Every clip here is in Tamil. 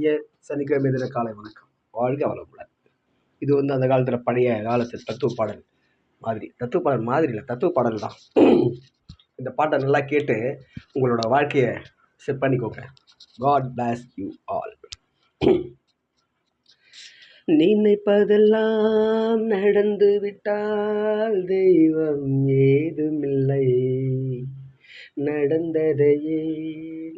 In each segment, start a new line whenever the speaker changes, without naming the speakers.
இனிய சனிக்கிழமை தின காலை வணக்கம். வாழ்க வளமுடன். இது வந்து அந்த காலத்தில் பழைய காலத்தில் தத்துவ பாடல் மாதிரி. தத்துவ பாடல் மாதிரி இல்லை தத்துவ பாடல் தான். இந்த பாட்டை நல்லா கேட்டு உங்களோட வாழ்க்கையை செட் பண்ணிக்கோங்க. காட் பிளாஸ் யூ ஆல் நினைப்பதெல்லாம் நடந்து விட்டால் தெய்வம் ஏதுமில்லை. நடந்ததையே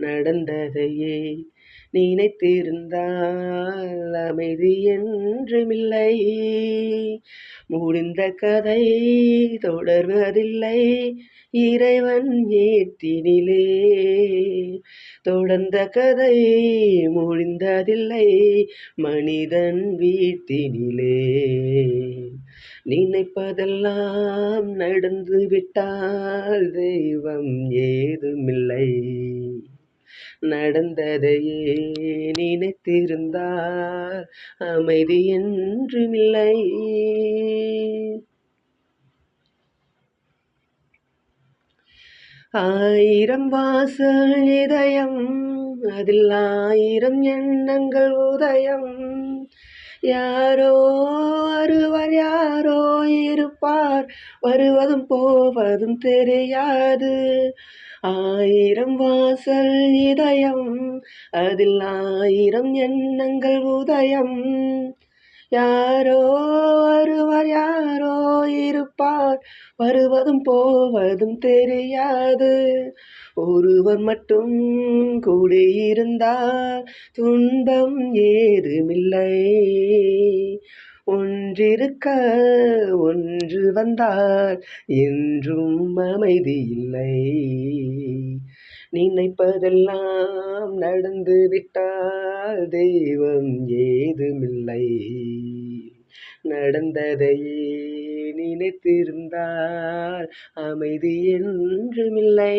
நடந்ததையே நினைத்திருந்தால் அமைதி என்றுமில்லை. முடிந்த கதை தொடர்வதில்லை. இறைவன் ஏத்தினிலே தொடர்ந்த கதை முடிந்ததில்லை. மனிதன் வீட்டினிலே நினைப்பதெல்லாம் நடந்து விட்டால் தெய்வம் ஏதுமில்லை. நடந்ததையே நினைத்திருந்தார். அமைதி என்றுமில்லை. ஆயிரம் வாசல் இதயம் அதில் ஆயிரம் எண்ணங்கள் உதயம். யாரோ வருவர் யாரோ இருப்பார். வருவதும் போவதும் தெரியாது. ஆயிரம் வாசல் இதயம் அதில் ஆயிரம் எண்ணங்கள் உதயம். யாரோ வருவர் யாரோ இருப்பார். வருவதும் போவதும் தெரியாது. ஒருவர் மட்டும் கூடியிருந்தால் துன்பம் ஏதுமில்லை. ஒன்றிருக்க ஒன்று வந்தால் என்றும் அமைதி இல்லை. நினைப்பதெல்லாம் நடந்து விட்டால் தெய்வம் ஏதுமில்லை. நடந்ததையே நினைத்திருந்தால் அமைதி என்றுமில்லை.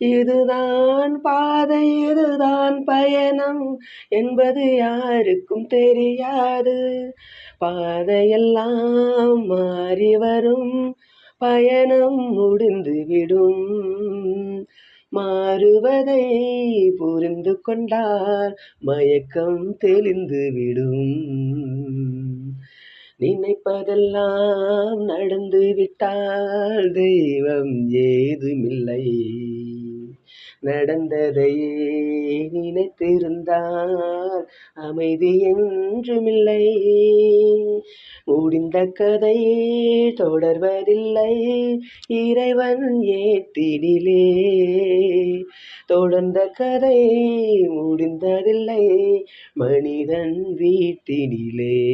இதுதான் பாதை இதுதான் பயணம் என்பது யாருக்கும் தெரியாது. பாதையெல்லாம் மாறி வரும் பயணம் முடிந்துவிடும் மாறுவதை புரிந்து கொண்டால் மயக்கம் தெளிந்துவிடும் நினைப்பதெல்லாம் நடந்து விட்டால் தெய்வம் ஏதுமில்லை. நடந்ததை நினைத்திருந்தால் அமைதி என்றுமில்லை. முடிந்த கதை தொடர்வதில்லை. இறைவன் ஏத்திடிலே. தொடர்ந்த கதை முடிந்ததில்லை. மனிதன் வீட்டினிலே.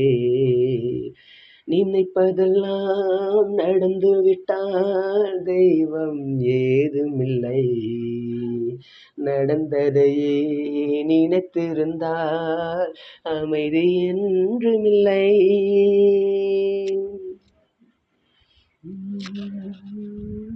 நினைப்பதெல்லாம் நடந்துவிட்டால் தெய்வம் ஏதுமில்லை. நடந்ததையே நினைத்திருந்தால் அமைதி என்றுமில்லை Mm-hmm.